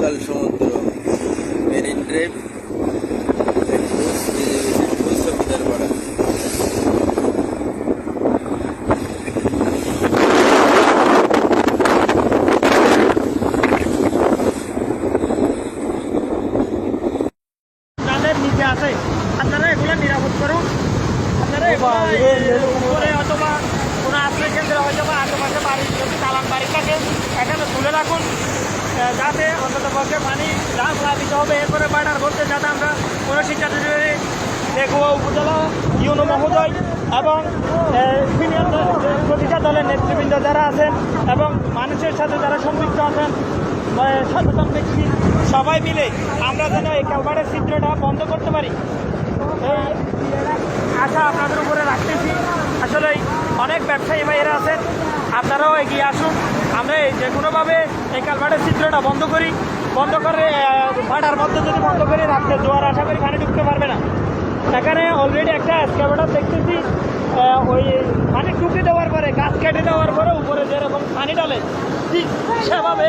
উত্তাল সমুদ্র marine drive আছে। আপনারা এগুলো নিরাপদ করুন। আপনারা এগুলো উপরে অথবা কোনো আশ্রয় কেন্দ্রে হয়তো বা আশেপাশে বাড়ি যদি চালান বাড়ি থাকে এখানে তুলে রাখুন। যাতে অন্তত পক্ষে পানি যা প্লাবিত হবে। এরপরে বাড়ার বলতে যাতে আমরা কোনো শিক্ষার্থীদের দেখুয়া উপজেলা ইউনো মহোদয় এবং সিনিয়র প্রতিটা দলের নেতৃবৃন্দ যারা আছেন এবং মানুষের সাথে যারা সম্পৃক্ত আছেন সচেতন ব্যক্তি, সবাই মিলে আমরা যেন এই কালবারের চিত্রটা বন্ধ করতে পারি। আশা আপনাদের উপরে রাখতেছি। আসলে অনেক ব্যবসায়ী ভাইয়েরা আছেন। আপনারাও এগিয়ে আসুন। আমরা এই যে কোনোভাবে এই কালভার্টের চিত্রটা বন্ধ করি, বন্ধ করে ভাটার মধ্যে যদি বন্ধ করি, রাত্রে জোয়ার আশা করি পানি ঢুকতে পারবে না। এখানে অলরেডি একটা স্ক্যাভেটার দেখতেছি ওই পানি টুকে দেওয়ার পরে, গাছ কেটে দেওয়ার পরে উপরে যেরকম পানি ডালে ঠিক সেভাবে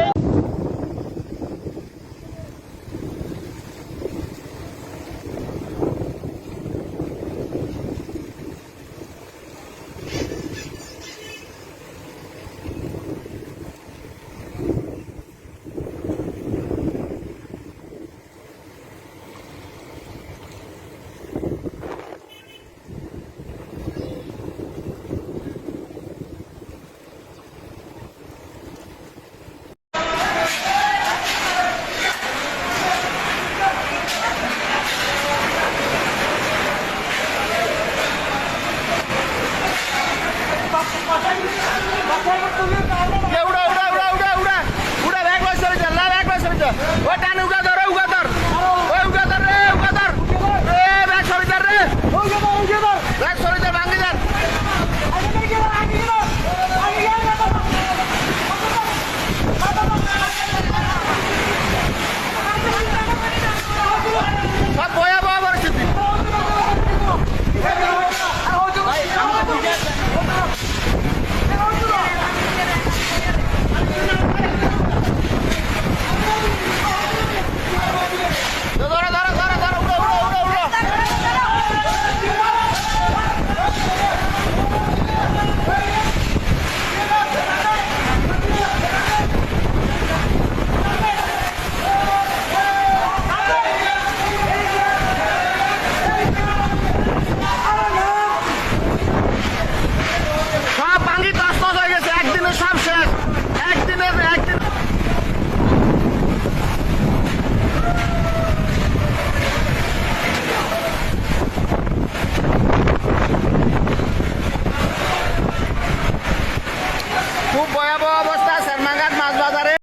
एउटा एउटा एउटा एउटा एउटा एउटा ब्यागमा ला ल ब्यागमा सरेछ। हो